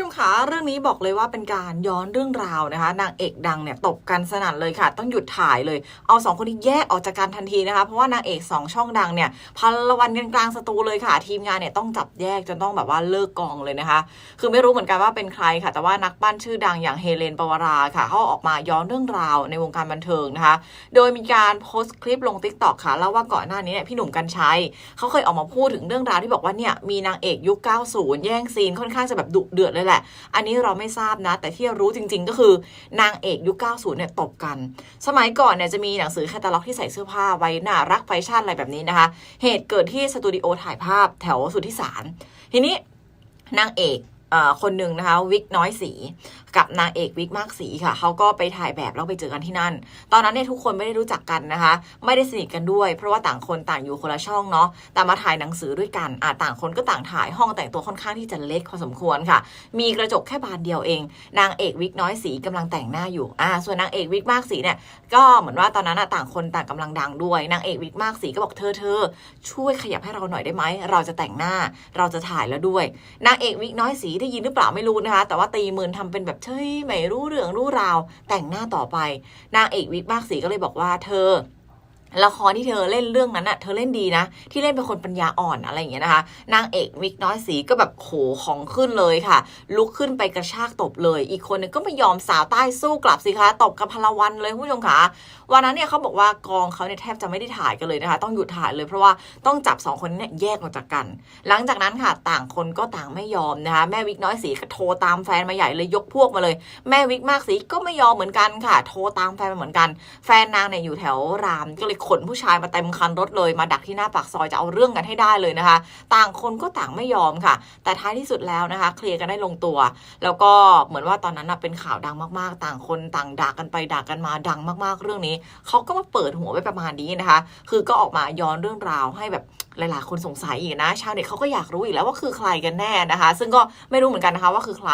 ชมคะเรื่องนี้บอกเลยว่าเป็นการย้อนเรื่องราวนะคะ นางเอกดังเนี่ยตบกันสนั่นเลยค่ะ ต้องหยุดถ่ายเลย เอาสองคนนี้แยกออกจากกันทันทีนะคะ เพราะว่านางเอกสองช่องดังเนี่ยพันละวันกันกลางสตูเลยค่ะ ทีมงานเนี่ยต้องจับแยกจนต้องแบบว่าเลิกกองเลยนะคะ คือไม่รู้เหมือนกันว่าเป็นใครค่ะ แต่ว่านักปั้นชื่อดังอย่างเฮเลนปวราค่ะเขาออกมาย้อนเรื่องราวในวงการบันเทิงนะคะ โดยมีการโพสต์คลิปลง t ิ k t o k ค่ะเล่าว่าก่อนหน้านี้เนี่ยพี่หนุ่มกัญชัยเขาเคยออกมาพูดถึงเรื่องราวที่บอกว่าเนี่ยมีนางเอกยุค 90 แย่งซีนค่อนข้างจะแบบดุเดือดเลยแหละ อันนี้เราไม่ทราบนะ แต่ที่รู้จริง ๆ ก็คือนางเอกยุค 90 เนี่ยตบกัน สมัยก่อนเนี่ยจะมีหนังสือแคตตาล็อกที่ใส่เสื้อผ้าไว้น่ารักแฟชั่นอะไรแบบนี้นะคะ เหตุเกิดที่สตูดิโอถ่ายภาพแถวสุทธิสาร ทีนี้นางเอกเอ่อคนหนึ่งนะคะวิกน้อยสี กับนางเอกวิกมากสีค่ะเขาก็ไปถ่ายแบบแล้วไปเจอกันที่นั่น ตอนนั้นเนี่ยทุกคนไม่ได้รู้จักกันนะคะ ไม่ได้สนิทกันด้วย เพราะว่าต่างคนต่างอยู่คนละช่องเนาะแต่มาถ่ายหนังสือด้วยกันอ่าต่างคนก็ต่างถ่ายห้องแต่งตัวค่อนข้างที่จะเล็กพอสมควรค่ะ มีกระจกแค่บานเดียวเอง นางเอกวิกน้อยสีกำลังแต่งหน้าอยู่อ่าส่วนนางเอกวิกมากสีเนี่ยก็เหมือนว่าตอนนั้นน่ะต่างคนต่างกำลังดังด้วยนางเอกวิกมากสีก็บอกเธอเธอช่วยขยับให้เราหน่อยได้ไหมเราจะแต่งหน้าเราจะถ่ายแล้วด้วยนางเอกวิกน้อยสีได้ยินหรือเปล่าไม่รู้นะคะ แต่ว่าตีมือทำเป็นแบบเฉยไม่รู้เรื่องรู้ราว แต่งหน้าต่อไป นางเอกวิกมากสีก็เลยบอกว่าเธอ ละครที่เธอเล่นเรื่องนั้นน่ะเธอเล่นดีนะ ที่เล่นเป็นคนปัญญาอ่อนอะไรอย่างเงี้ยนะคะ นางเอกวิกน้อยสีก็แบบโหของขึ้นเลยค่ะ ลุกขึ้นไปกระชากตบเลย อีกคนนึงก็ไม่ยอมสาวใต้สู้กลับสิคะตบกันพลวันเลยคุณผู้ชมค่ะวันนั้นเนี่ยเขาบอกว่ากองเขาเนี่ยแทบจะไม่ได้ถ่ายกันเลยนะคะ ต้องหยุดถ่ายเลยเพราะว่าต้องจับสองคนนี้เนี่ยแยกออกจากกัน หลังจากนั้นค่ะต่างคนก็ต่างไม่ยอมนะคะแม่วิกน้อยสีก็โทรตามแฟนมาใหญ่เลยยกพวกมาเลย แม่วิกมากสีก็ไม่ยอมเหมือนกันค่ะ โทรตามแฟนมาเหมือนกัน แฟนนางเนี่ยอยู่แถวรามก็เลยขนผู้ชายมาเต็มคันรถเลยมาดักที่หน้าปากซอยจะเอาเรื่องกันให้ได้เลยนะคะ ต่างคนก็ต่างไม่ยอมค่ะ แต่ท้ายที่สุดแล้วนะคะ เคลียร์กันได้ลงตัว แล้วก็เหมือนว่าตอนนั้นเป็นข่าวดังมากๆ ต่างคนต่างด่ากันไปด่ากันมาดังมากๆ เรื่องนี้เขาก็มาเปิดหัวไว้ประมาณนี้นะคะ คือก็ออกมาย้อนเรื่องราวให้แบบหลาย ๆ คนสงสัยอีกนะชาวเน็ตเขาก็อยากรู้อีกแล้วว่าคือใครกันแน่นะคะ ซึ่งก็ไม่รู้เหมือนกันนะคะว่าคือใคร